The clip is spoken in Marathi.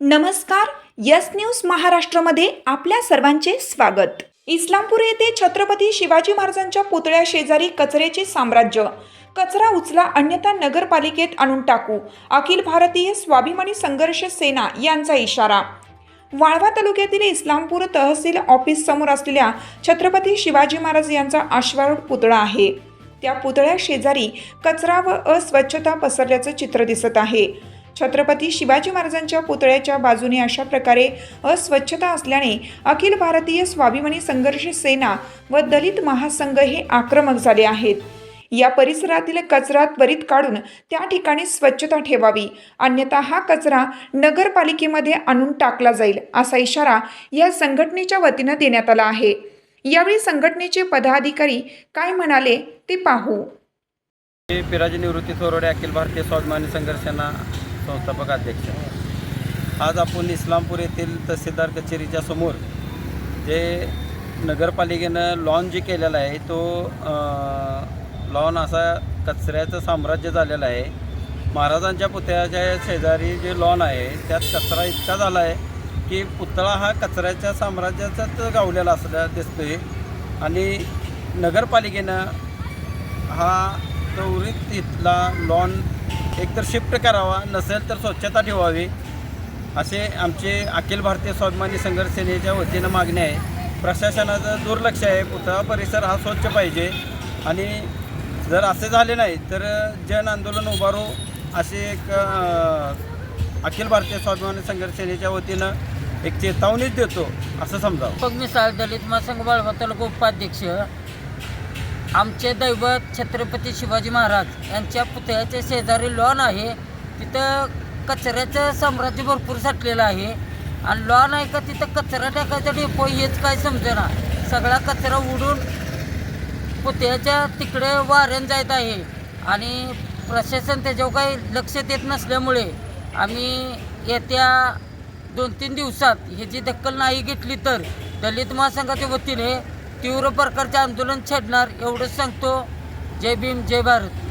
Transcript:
नमस्कार यस न्यूज महाराष्ट्रमध्ये आपल्या सर्वांचे स्वागत. इस्लामपूर येथे छत्रपती शिवाजी महाराजांच्या पुतळ्या शेजारी कचऱ्याचे साम्राज्य. कचरा उचला अन्यथा नगरपालिकेत आणून टाकू अखिल भारतीय स्वाभिमानी संघर्ष सेना यांचा इशारा. वाळवा तालुक्यातील इस्लामपूर तहसील ऑफिस समोर असलेल्या छत्रपती शिवाजी महाराज यांचा आश्वारूढ पुतळा आहे. त्या पुतळ्या शेजारी कचरा व अस्वच्छता पसरल्याचं चित्र दिसत आहे. छत्रपती शिवाजी महाराजांच्या पुतळ्याच्या बाजूने अशा प्रकारे अस्वच्छता असल्याने अखिल भारतीय स्वाभिमानी संघर्ष सेना व दलित महासंघ हे आक्रमक झाले आहेत. या परिसरातील कचरा त्वरित काढून त्या ठिकाणी स्वच्छता ठेवावी. अन्यथा हा कचरा नगरपालिकेमध्ये आणून टाकला जाईल असा इशारा या संघटनेच्या वतीनं देण्यात आला आहे. यावेळी संघटनेचे पदाधिकारी काय म्हणाले ते पाहू. पिराजी निवृत्ती थोरडे अखिल भारतीय स्वाभिमानी संघर्षांना संस्थापक अध्यक्ष. आज आपण इस्लामपूर येथील तहसीलदार कचेरीच्या समोर जे नगरपालिकेनं लॉन जे केलेला आहे तो लॉन असा कचऱ्याचं साम्राज्य झालेलं आहे. महाराजांच्या पुतळ्याच्या शेजारी जे लॉन आहे त्यात कचरा इतका झाला आहे की पुतळा हा कचऱ्याच्या साम्राज्याचाच गावलेला असल्या दिसतोय आणि नगरपालिकेनं हा त्वरित इथला लॉन एकतर शिफ्ट करावा नसेल तर स्वच्छता ठेवावी असे आमचे अखिल भारतीय स्वाभिमानी संघर्ष सेनेच्या वतीनं मागणी आहे. प्रशासनाचं दुर्लक्ष आहे. पुतळा परिसर हा स्वच्छ पाहिजे. आणि जर असे झाले नाही तर जन आंदोलन उभारू असे एक अखिल भारतीय स्वाभिमानी संघर्ष सेनेच्या वतीनं एक चेतावणीच देतो असं समजावं. मग मी दलित महासंघ बाळवा तालुका उपाध्यक्ष आमचे दैवत छत्रपती शिवाजी महाराज यांच्या पुतळ्याच्या शेजारी लॉन आहे. तिथं कचऱ्याचं साम्राज्य भरपूर साठलेलं आहे. आणि लॉन आहे का तिथं कचरा टाकायचा डेपो हेच काय समजेना. सगळा कचरा उडून पुतळ्याच्या तिकडे वाऱ्यान जायत आहे. आणि प्रशासन त्याच्यावर काही लक्ष देत नसल्यामुळे आम्ही येत्या दोन तीन दिवसात ह्याची दखल नाही घेतली तर दलित महासंघाच्या वतीने तीव्र प्रकारचे आंदोलन छेडणार एवढंच सांगतो. जय भीम जय भारत.